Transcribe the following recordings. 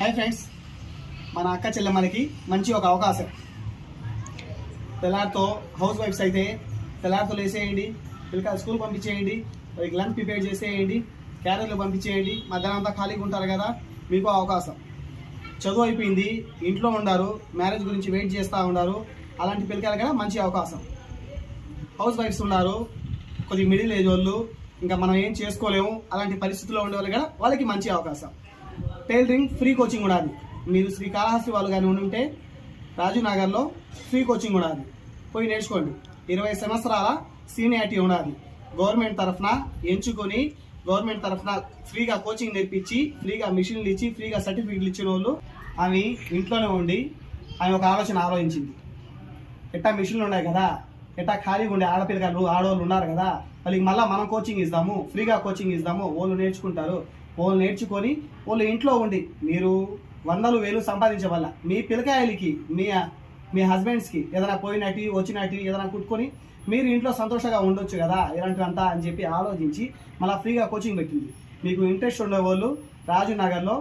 Hi friends. మన అక్క చెల్లెమ్మలకి మంచి ఒక అవకాశం. తెల్లారితో హౌస్ వైఫ్స్ అయితే తెల్లారితో లేసేయండి పిల్లకాయలు స్కూల్ పంపించేయండి వాళ్ళకి లంచ్ ప్రిపేర్ చేసేయండి క్యారెట్లు పంపించేయండి మధ్యాహ్నం అంతా ఖాళీగా ఉంటారు కదా మీకు అవకాశం. చదువు అయిపోయింది ఇంట్లో ఉండారు మ్యారేజ్ గురించి వెయిట్ చేస్తూ ఉన్నారు అలాంటి పిల్లకాయలు కూడా మంచి అవకాశం. హౌస్ వైఫ్స్ ఉన్నారు కొద్దిగా మిడిల్ ఏజ్ వాళ్ళు ఇంకా మనం ఏం చేసుకోలేము అలాంటి పరిస్థితుల్లో ఉండే వాళ్ళు కూడా వాళ్ళకి మంచి అవకాశం. టైలరింగ్ ఫ్రీ కోచింగ్ ఉండాలి మీరు శ్రీకాళహస్తి వాళ్ళు కానీ ఉంటే రాజు నగర్లో ఫ్రీ కోచింగ్ ఉన్నది పోయి నేర్చుకోండి. ఇరవై సంవత్సరాల సీనియారిటీ ఉన్నది గవర్నమెంట్ తరఫున ఎంచుకొని గవర్నమెంట్ తరఫున ఫ్రీగా కోచింగ్ నేర్పించి ఫ్రీగా మిషన్లు ఇచ్చి ఫ్రీగా సర్టిఫికెట్లు ఇచ్చిన వాళ్ళు ఆమె ఇంట్లోనే ఉండి ఆమె ఒక ఆలోచన ఆలోచించింది. ఎట్టా మిషన్లు ఉన్నాయి కదా? ఎట్టా ఖాళీగా ఉండే ఆడపిల్లగాళ్ళు ఆడవాళ్ళు ఉన్నారు కదా? వాళ్ళకి మళ్ళీ మనం కోచింగ్ ఇస్తాము ఫ్రీగా కోచింగ్ ఇస్తాము వాళ్ళు నేర్చుకుంటారు. వాళ్ళు నేర్చుకొని వాళ్ళు ఇంట్లో ఉండి మీరు వందలు వేలు సంపాదించే వల్ల మీ పిల్లకాయలకి మీ మీ హస్బెండ్స్కి ఏదైనా పోయినట్టు వచ్చినట్టు ఏదైనా కుట్టుకొని మీరు ఇంట్లో సంతోషంగా ఉండొచ్చు కదా ఇలాంటివంతా అని చెప్పి ఆలోచించి మళ్ళీ ఫ్రీగా కోచింగ్ పెట్టింది. మీకు ఇంట్రెస్ట్ ఉండే వాళ్ళు నగర్లో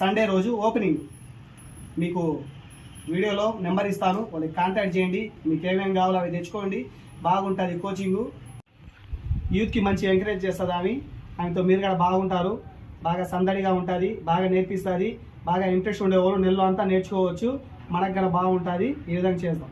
సండే రోజు ఓపెనింగ్. మీకు వీడియోలో నెంబర్ ఇస్తాను వాళ్ళకి కాంటాక్ట్ చేయండి మీకు ఏమేమి కావాలో అవి తెచ్చుకోండి బాగుంటుంది కోచింగు. యూత్కి మంచి ఎంకరేజ్ చేస్తుంది అవి ఆయనతో మీరు కూడా బాగుంటారు. బాగా సందడిగా ఉంటుంది బాగా నేర్పిస్తుంది బాగా ఇంట్రెస్ట్ ఉండేవాళ్ళు నెలలో అంతా నేర్చుకోవచ్చు. మనకు కూడా బాగుంటుంది. ఈ విధంగా చేద్దాం.